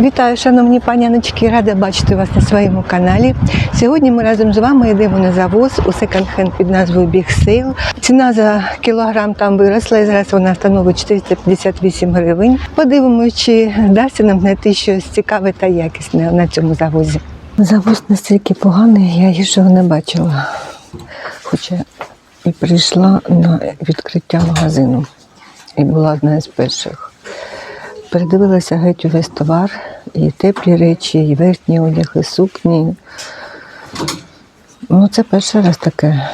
Вітаю, шановні паняночки, рада бачити вас на своєму каналі. Сьогодні ми разом з вами йдемо на завоз у секонд-хенд під назвою Big Sale. Ціна за кілограм там виросла і зараз вона становить 458 гривень. Подивимося, чи вдасться нам знайти щось цікаве та якісне на цьому завозі. Завоз настільки поганий, я іншого не бачила. Хоча і прийшла на відкриття магазину. І була одна з перших. Передивилася геть увесь товар, і теплі речі, і верхні одяг, і сукні. Ну, це перший раз таке,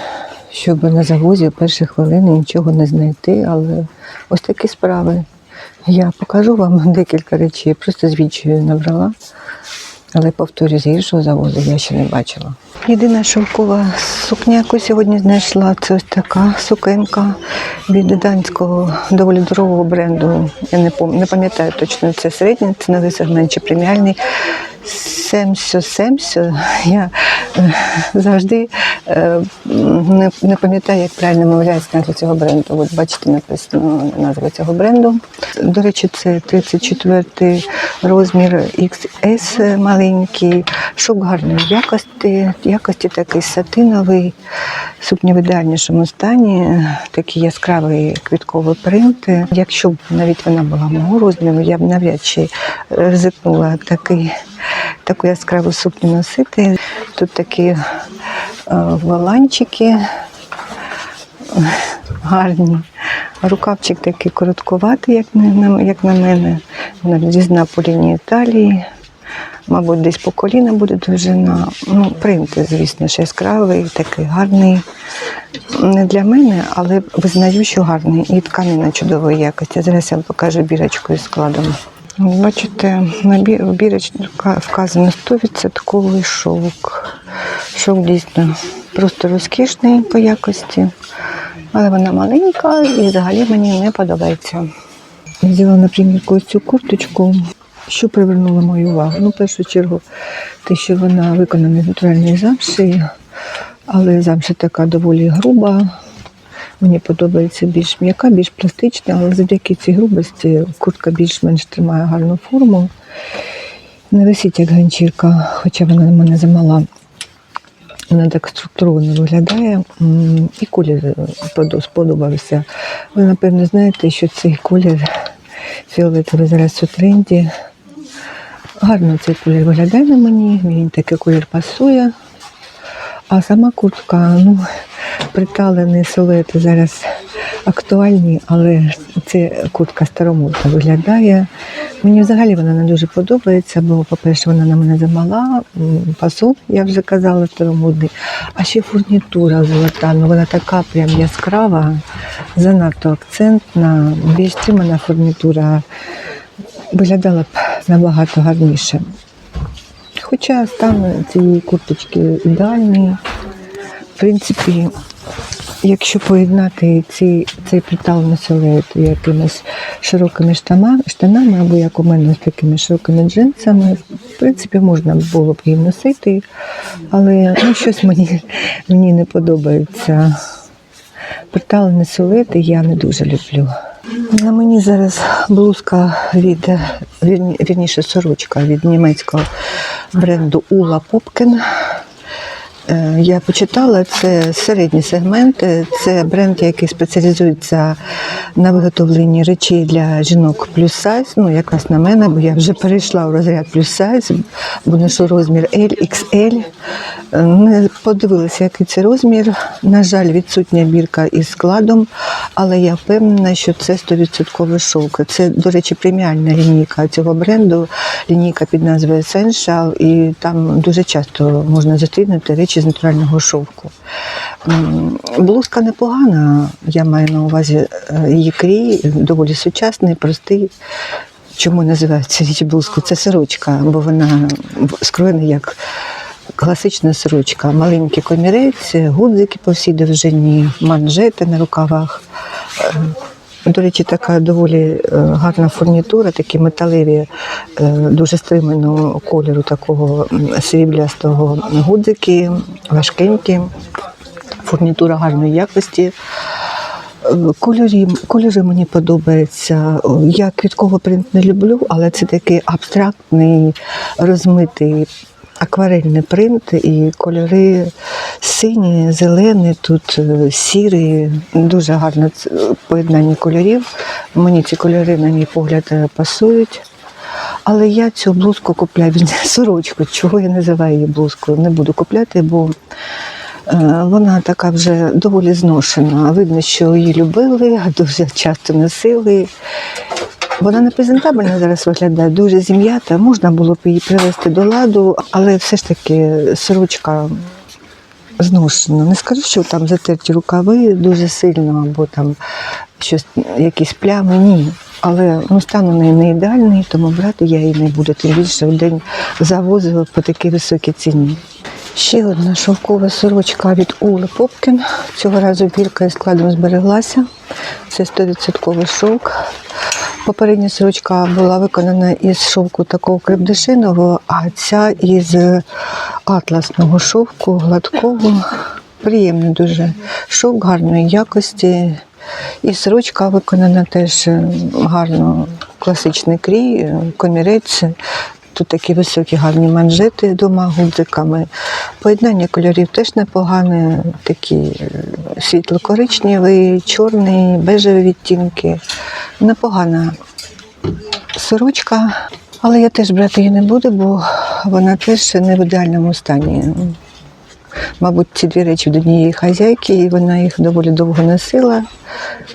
щоб на завозі в перші хвилини нічого не знайти, але ось такі справи. Я покажу вам декілька речей, просто звідчою набрала. Але повторюю, з іншого завозу я ще не бачила. Єдина шовкова сукня, яку сьогодні знайшла, це ось така сукенка від данського доволі дорогого бренду. Я не пам- пам'ятаю точно, це середній ціновий сегмент чи преміальний. Семсьо, семсьо. Я е, завжди е, не, не пам'ятаю, як правильно мовляється назва цього бренду. От бачите, написано назва цього бренду. До речі, це 34 розмір XS маленький, шок гарної якості, якості такий сатиновий, сукня в ідеальнішому стані, такі яскраві квіткові принти. Якщо б навіть вона була мого розміру, я б навряд чи ризикнула такий, таку яскраву сукню носити. Тут такі е, воланчики гарні. Рукавчик такий короткуватий, як на, як на мене. Вона різна по лінії талії. Мабуть, десь по коліна буде довжина. Ну, принти, звісно ж, яскравий, такий гарний. Не для мене, але визнаю, що гарний. І тканина чудової якості. Зараз я вам покажу бірочкою складом. Бачите, на бі- бірочці вказано 100% шовк. Шовк дійсно просто розкішний по якості, але вона маленька і взагалі мені не подобається. Взяла, наприклад, цю курточку, що привернуло мою увагу. Ну, в першу чергу, те, що вона виконана з натуральної замші, але замша така доволі груба. Мені подобається більш м'яка, більш пластична, але завдяки цій грубості куртка більш-менш тримає гарну форму. Не висить як ганчірка, хоча вона на мене замала. Вона так структуровано виглядає. І колір сподобався. Ви, напевно, знаєте, що цей колір фіолетовий зараз у тренді. Гарно цей колір виглядає на мені, мені такий колір пасує. А сама куртка, ну, приталені силуети зараз актуальні, але це куртка старомодна виглядає. Мені взагалі вона не дуже подобається, бо, по-перше, вона на мене замала, м, я вже казала, старомодний. А ще фурнітура золота, ну вона така прям яскрава, занадто акцентна, більш стримана фурнітура виглядала б набагато гарніше. Хоча стан цієї курточки ідеальний. В принципі, якщо поєднати ці, цей приталений силует якимись широкими штанами, або як у мене з такими широкими джинсами, в принципі, можна було б її носити, але ну, щось мені, мені не подобається. Приталені силуети я не дуже люблю. На мені зараз блузка від вірні- вірніше сорочка від німецького бренду Ула Попкен. Е, Я почитала, це середні сегменти, це бренд, який спеціалізується на виготовленні речей для жінок плюс сайз. Ну, якраз на мене, бо я вже перейшла в розряд плюс сайз, бо ношу розмір L, XL. Е, Не подивилася, який це розмір. На жаль, відсутня бірка із складом, але я впевнена, що це 100% шовк. Це, до речі, преміальна лінійка цього бренду, лінійка під назвою Essential, і там дуже часто можна зустрінути речі з натурального шовку. Блузка непогана, я маю на увазі е, її крій, доволі сучасний, простий. Чому називається річ блузку? Це сорочка, бо вона скроєна як класична сорочка. Маленький комірець, гудзики по всій довжині, манжети на рукавах. Е, До речі, така доволі е, гарна фурнітура, такі металеві, е, дуже стриманого кольору, такого сріблястого гудзики, важкенькі, фурнітура гарної якості. Е, Кольорі, кольори мені подобаються. Я квітковий принт не люблю, але це такий абстрактний, розмитий акварельний принт і кольори сині, зелені, тут е, сірі, дуже гарне поєднання кольорів. Мені ці кольори, на мій погляд, е, пасують. Але я цю блузку купляю, сорочку. Чого я називаю її блузкою? Не буду купляти, бо е, вона така вже доволі зношена. Видно, що її любили, дуже часто носили. Вона не презентабельно зараз виглядає, дуже зім'ята. Можна було б її привести до ладу, але все ж таки сорочка зношена. Не скажу, що там затерті рукави дуже сильно, або там щось, якісь плями, ні. Але ну, стан у неї не ідеальний, тому брати я її не буду. Тим більше в день завозу по такій високій ціні. Ще одна шовкова сорочка від Ули Попкін. Цього разу бірка із складом збереглася. Це 100% шовк. Попередня сорочка була виконана із шовку такого крепдешиного, а ця із атласного шовку, гладкого. Приємний дуже шовк гарної якості. І сорочка виконана теж е, гарно, класичний крій, е, комірець. Тут такі високі гарні манжети двома гудзиками. Поєднання кольорів теж непогане, такі світло-коричневий, чорний, бежеві відтінки. Непогана сорочка, але я теж брати її не буду, бо вона теж не в ідеальному стані. Мабуть, ці дві речі від однієї хазяйки, і вона їх доволі довго носила.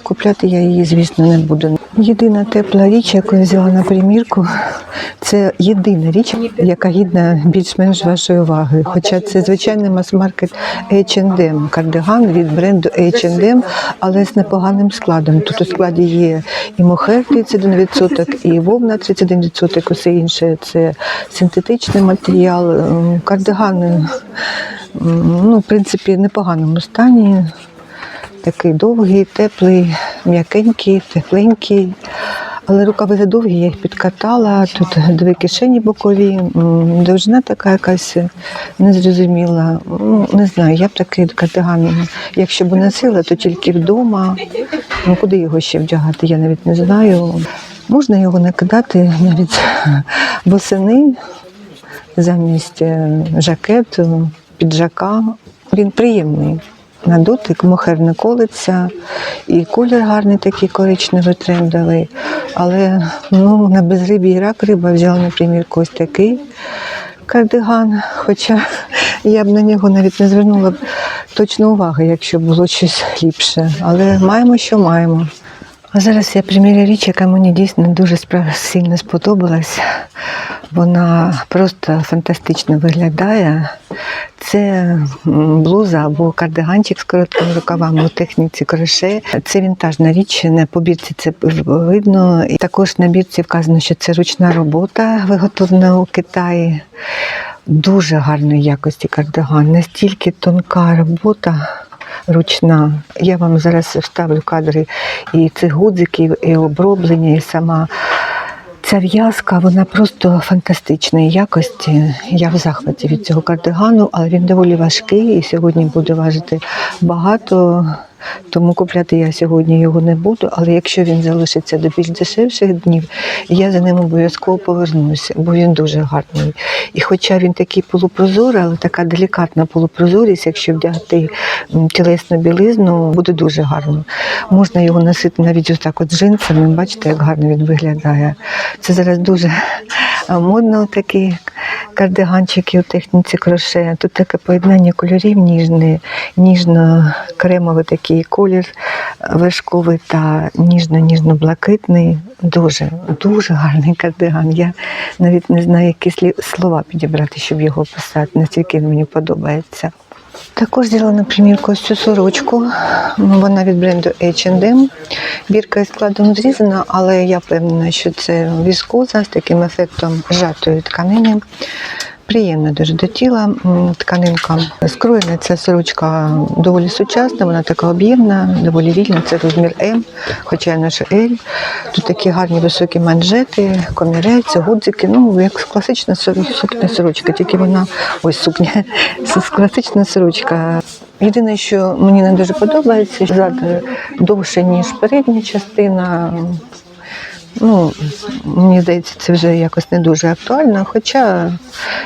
Купляти я її, звісно, не буду. Єдина тепла річ, яку я взяла на примірку, це єдина річ, яка гідна більш-менш вашої уваги. Хоча це звичайний мас-маркет H&M, кардиган від бренду H&M, але з непоганим складом. Тут у складі є і мохер 31%, і вовна 31%, усе інше це синтетичний матеріал. Ем, Кардиган, ем, ну, в принципі, в непоганому стані. Такий довгий, теплий, м'якенький, тепленький. Але рукави задовгі, я їх підкатала. Тут дві кишені бокові, довжина така якась незрозуміла. Ну, не знаю, я б такий кардиган, якщо б носила, то тільки вдома. Ну, куди його ще вдягати, я навіть не знаю. Можна його накидати навіть восени замість е, жакету, піджака. Він приємний. На дотик не колиться, і колір гарний такий коричневий трендовий. Але ну, на безрибій рак риба взяла, наприклад, ось такий кардиган. Хоча я б на нього навіть не звернула б точно уваги, якщо було щось ліпше. Але маємо, що маємо. А зараз я примірю річ, яка мені дійсно дуже сильно сподобалась. Вона просто фантастично виглядає. Це блуза або кардиганчик з короткими рукавами у техніці кроше. Це вінтажна річ. На побірці це видно. І також на бірці вказано, що це ручна робота, виготовлена у Китаї. Дуже гарної якості кардиган, настільки тонка робота ручна. Я вам зараз вставлю кадри і цих гудзиків, і оброблення, і сама. Ця в'язка, вона просто фантастичної якості. Я в захваті від цього кардигану, але він доволі важкий і сьогодні буде важити багато. Тому купляти я сьогодні його не буду. Але якщо він залишиться до більш дешевших днів, я за ним обов'язково повернуся, бо він дуже гарний. І хоча він такий полупрозорий, але така делікатна полупрозорість, якщо вдягти тілесну білизну, буде дуже гарно. Можна його носити навіть ось так от джинсами. Бачите, як гарно він виглядає. Це зараз дуже модно такі кардиганчики у техніці кроше. Тут таке поєднання кольорів ніжне, ніжно-кремовий такий колір вершковий та ніжно-ніжно-блакитний. Дуже, дуже гарний кардиган. Я навіть не знаю, які слова підібрати, щоб його описати, настільки він мені подобається. Також взяла на примірку ось цю сорочку. Вона від бренду H&M. Бірка із складом зрізана, але я впевнена, що це віскоза з таким ефектом жатої тканини. Приємна дуже до тіла тканинка. Скроєна ця сорочка доволі сучасна, вона така об'ємна, доволі вільна. Це розмір М, хоча ношу L. Тут такі гарні високі манжети, комірець, гудзики. Ну, як класична сукня сорочка, тільки вона ось сукня. Класична сорочка. Єдине, що мені не дуже подобається, зад довше, ніж передня частина. Ну, мені здається, це вже якось не дуже актуально. Хоча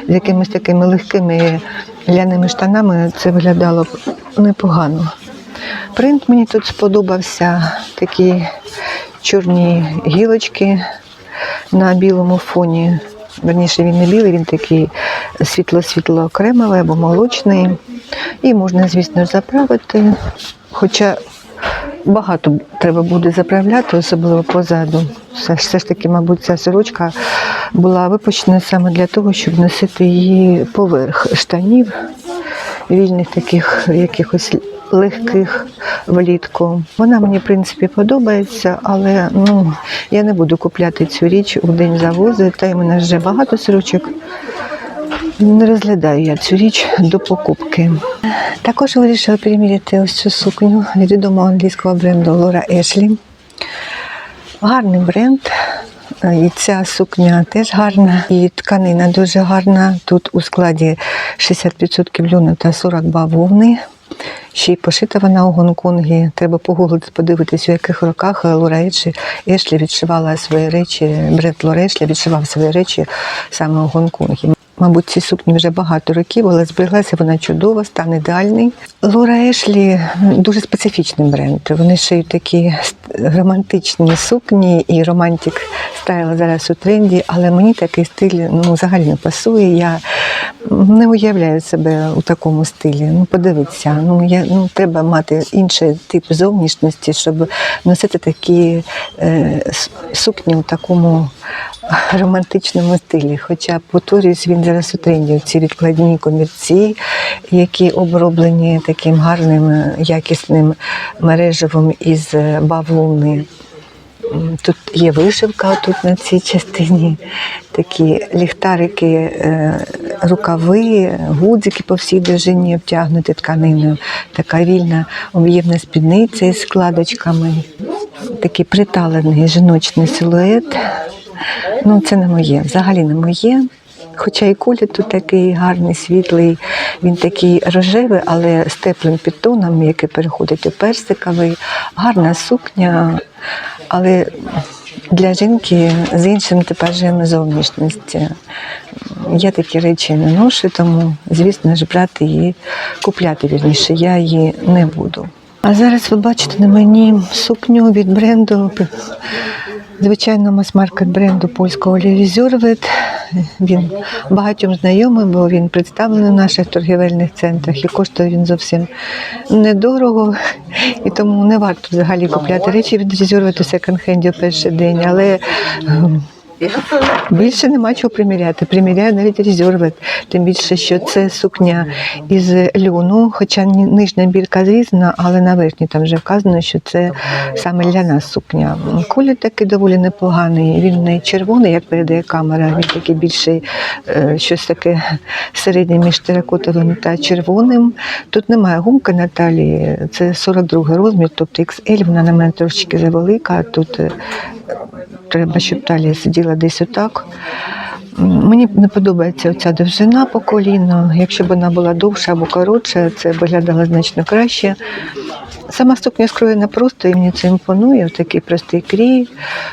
з якимись такими легкими ляними штанами це виглядало б непогано. Принт мені тут сподобався, такі чорні гілочки на білому фоні. Верніше, він не білий, він такий світло-світло кремовий або молочний. І можна, звісно, заправити. Хоча багато треба буде заправляти, особливо позаду. Все, все ж таки, мабуть, ця сорочка була випущена саме для того, щоб носити її поверх штанів, вільних таких якихось легких влітку. Вона мені, в принципі, подобається, але ну, я не буду купляти цю річ у день завозу, та й мене вже багато сорочок. Не розглядаю я цю річ до покупки. Також вирішила приміряти ось цю сукню від відомого англійського бренду Лора Ешлі. Гарний бренд. Е, І ця сукня теж гарна, і тканина дуже гарна. Тут у складі 60% льону та 40 бавовни. Ще й пошита вона у Гонконгі. Треба погуглити, подивитись, у яких роках Лора Ешлі, відшивала свої речі, бренд Лора Ешлі відшивав свої речі саме у Гонконгі. Мабуть, цій сукні вже багато років, але збереглася вона чудово, стан ідеальний. Лора Ешлі дуже специфічний бренд. Вони шиють такі романтичні сукні і романтик стайл зараз у тренді, але мені такий стиль ну, взагалі не пасує. Я не уявляю себе у такому стилі. Ну, подивіться, ну я ну треба мати інший тип зовнішності, щоб носити такі е, сукні у такому романтичному стилі. Хоча повторюсь, він зараз у тренді. Ці відкладні комірці, які оброблені таким гарним якісним мережевим із е, бавовни. Тут є вишивка тут на цій частині, такі ліхтарики, е, рукави, гудзики по всій довжині обтягнуті тканиною, така вільна об'ємна спідниця із складочками, такий приталений жіночний силует. Ну, це не моє, взагалі не моє. Хоча і колір тут такий гарний, світлий, він такий рожевий, але з теплим підтоном, який переходить у персиковий, гарна сукня, але для жінки з іншим типажем зовнішності. Я такі речі не ношу, тому, звісно ж, брати її, купляти вірніше, я її не буду. А зараз ви бачите на мені сукню від бренду звичайно, мас-маркет бренду польського Лівізюрвет. Він багатьом знайомий, бо він представлений в наших торгівельних центрах і коштує він зовсім недорого. І тому не варто взагалі купляти речі від Лівізюрвету секонд-хенді в перший день. Але ем, Більше нема чого приміряти. Приміряю навіть резервет. Тим більше, що це сукня із льону, хоча нижня бірка зрізана, але на верхній там вже вказано, що це саме для нас сукня. Колір такий доволі непоганий. Він не червоний, як передає камера. Він такий більший, е, щось таке середнє між теракотовим та червоним. Тут немає гумки на талії, це 42 розмір, тобто XL, вона на мене трошечки завелика. Тут е, треба, щоб талія сиділа десь отак. Мені не подобається оця довжина по коліну. Якщо б вона була довша або коротша, це виглядало значно краще. Сама сукня скроєна просто і мені це імпонує, такий простий крій.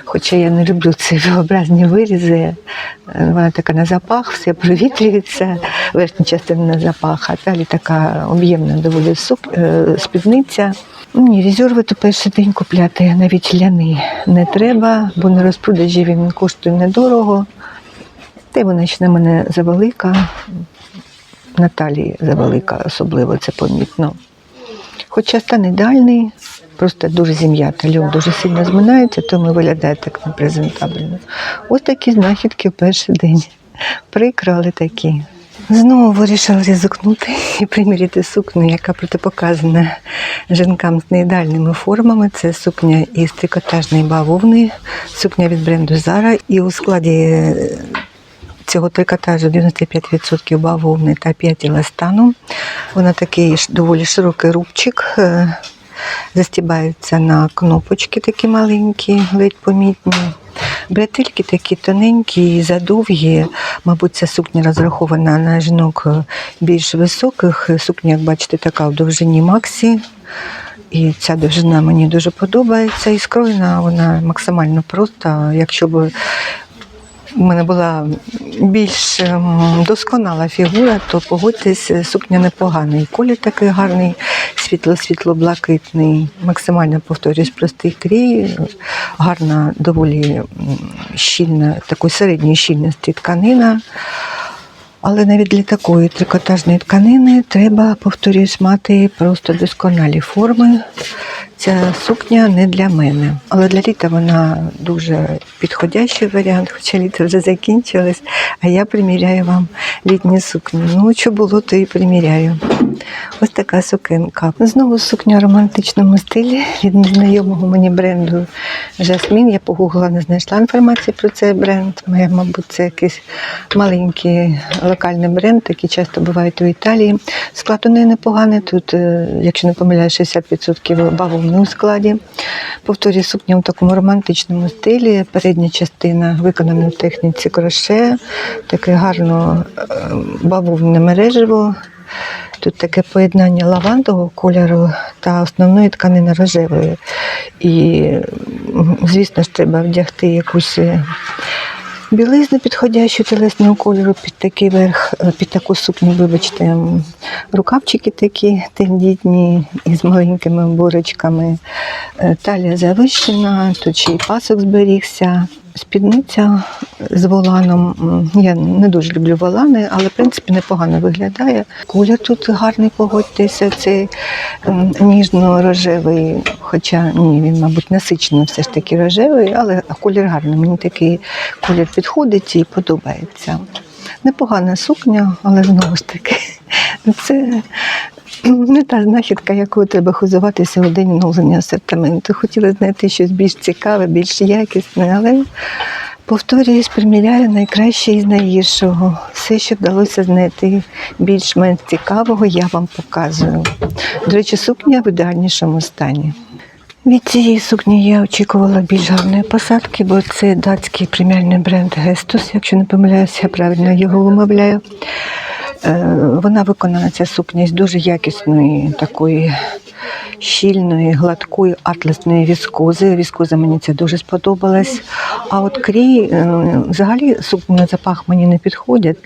Хоча я не люблю ці виобразні вирізи. Вона така на запах, все провітрюється, верхня частина на запах, а далі така об'ємна доволі сук... е, спідниця. Ні, резерви перший день купляти навіть ляни не треба, бо на розпродажі він коштує недорого. Та й вона ще на мене завелика, на талії завелика, особливо це помітно. Хоча стан ідеальний, просто дуже зім'ята. Льон дуже сильно зминається, тому виглядає так непрезентабельно. Ось такі знахідки в перший день. Прикро, але такі. Знову вирішила ризикнути і приміряти сукню, яка протипоказана жінкам з неідеальними формами. Це сукня із трикотажної бавовни, сукня від бренду Zara. І у складі цього трикотажу 95% бавовни та 5 еластану. Вона такий доволі широкий рубчик. е, Застібаються на кнопочки такі маленькі, ледь помітні. Бретельки такі тоненькі, задовгі. Мабуть, ця сукня розрахована на жінок е, більш високих. Сукня, як бачите, така в довжині Максі. І ця довжина мені дуже подобається. І скроєна вона максимально просто. Якщо б у мене була більш ем, досконала фігура, то погодьтесь, сукня непоганий. Колір такий гарний, світло-світло-блакитний, максимально повторюсь, простий крій, гарна, доволі щільна, такої середньої щільності тканина. Але навіть для такої трикотажної тканини треба, повторюсь, мати просто досконалі форми. Ця сукня не для мене. Але для літа вона дуже підходящий варіант, хоча літо вже закінчилось, а я приміряю вам літні сукні. Ну, що було, то і приміряю. Ось така сукенка. Знову сукня в романтичному стилі від незнайомого мені бренду Жасмін. Я погуглила, не знайшла інформації про цей бренд. Моя, мабуть, це якийсь маленький локальний бренд, який часто бувають у Італії. Склад у неї непоганий. Тут, е, якщо не помиляюсь, 60% бавовни у складі. Повторюю, сукня у такому романтичному стилі. Передня частина виконана в техніці кроше, таке гарно е, бавовне мережево. Тут таке поєднання лавандового кольору та основної тканини рожевої. І, звісно ж, треба вдягти якусь е, білизну підходящу телесного кольору під такий верх, е, під таку сукню, вибачте, рукавчики такі тендітні із маленькими борочками. Е, Талія завищена, тут ще й пасок зберігся. Спідниця з воланом. Я не дуже люблю волани, але в принципі непогано виглядає. Колір тут гарний, погодьтеся, цей ніжно-рожевий, хоча ні, він, мабуть, насичено все ж таки рожевий, але колір гарний. Мені такий колір підходить і подобається. Непогана сукня, але знову ж таки, це не та знахідка, якою треба хизуватися у день оновлення асортименту. Хотіла знайти щось більш цікаве, більш якісне, але повторююсь, приміряю найкраще із найгіршого. Все, що вдалося знайти більш-менш цікавого, я вам показую. До речі, сукня в ідеальнішому стані. Від цієї сукні я очікувала більш гарної посадки, бо це датський преміальний бренд Gestus, якщо не помиляюся, я правильно його вимовляю. Е, Вона виконана ця сукня з дуже якісної такої щільної, гладкої атласної віскози. Віскоза мені це дуже сподобалась. А от крій, е, взагалі сукні на запах мені не підходять,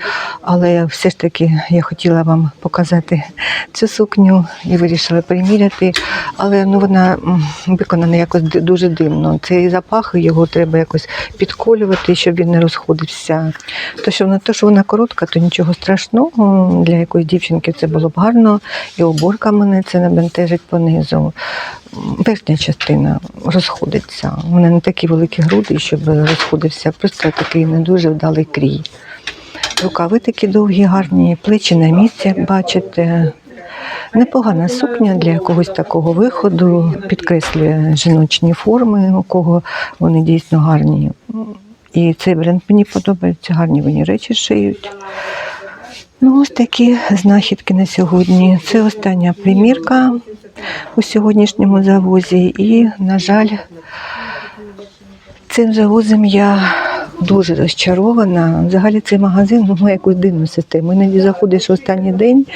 але все ж таки я хотіла вам показати цю сукню і вирішила приміряти. Але ну, вона виконана якось дуже дивно. Цей запах його треба якось підколювати, щоб він не розходився. То, що вона, то, що вона коротка, то нічого страшного. Для якоїсь дівчинки це було б гарно, і оборка мене це не бентежить понизу. М, Верхня частина розходиться. У не такі великі груди, щоб розходився, просто такий не дуже вдалий крій. Рукави такі довгі, гарні, плечі на місці, бачите. Непогана сукня для якогось такого виходу, підкреслює жіночні форми, у кого вони дійсно гарні. І цей бренд мені подобається, гарні вони речі шиють. Ну, ось такі знахідки на сьогодні. Це остання примірка у сьогоднішньому завозі. І, на жаль, цим завозом я дуже розчарована. Взагалі цей магазин ну, має якусь дивну систему. Іноді заходиш в останній день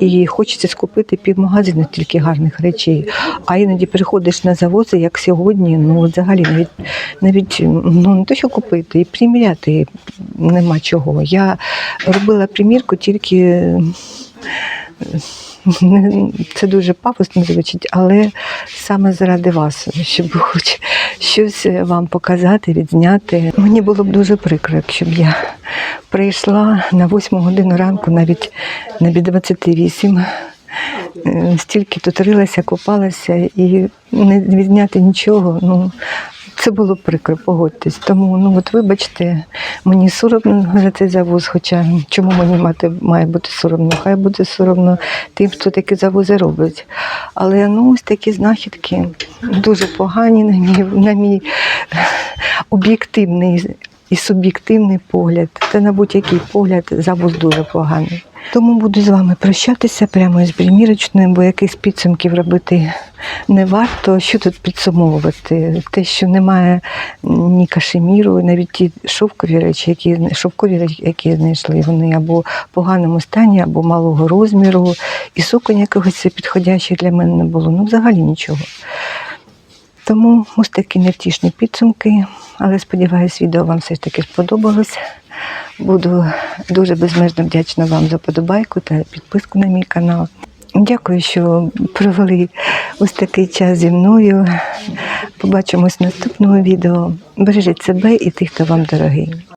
і хочеться скупити півмагазину тільки гарних речей. А іноді приходиш на завози, як сьогодні, ну взагалі навіть навіть ну не то, що купити, і приміряти нема чого. Я робила примірку тільки. Це дуже пафосно звучить, але саме заради вас, щоб хоч щось вам показати, відзняти. Мені було б дуже прикро, якщо б я прийшла на 8 годину ранку, навіть на 28, е, стільки тут рилася, купалася і не відзняти нічого. Ну, це було прикро, погодьтесь. Тому, ну от вибачте, мені соромно за цей завоз, хоча чому мені мати має бути соромно? Хай буде соромно тим, хто такі завози робить. Але ну ось такі знахідки дуже погані, на мій, на мій об'єктивний і суб'єктивний погляд. Та на будь-який погляд завоз дуже поганий. Тому буду з вами прощатися прямо із примірочною, бо якихось підсумків робити не варто. Що тут підсумовувати? Те, що немає ні кашеміру, навіть ті шовкові речі, які шовкові речі, які знайшли, вони або в поганому стані, або малого розміру, і суконь якогось підходящий для мене не було. Ну, взагалі нічого. Тому ось такі невтішні підсумки. Але сподіваюсь, відео вам все ж таки сподобалось. Буду дуже безмежно вдячна вам за подобайку та підписку на мій канал. Дякую, що провели ось такий час зі мною. Побачимось в наступному відео. Бережіть себе і тих, хто вам дорогий.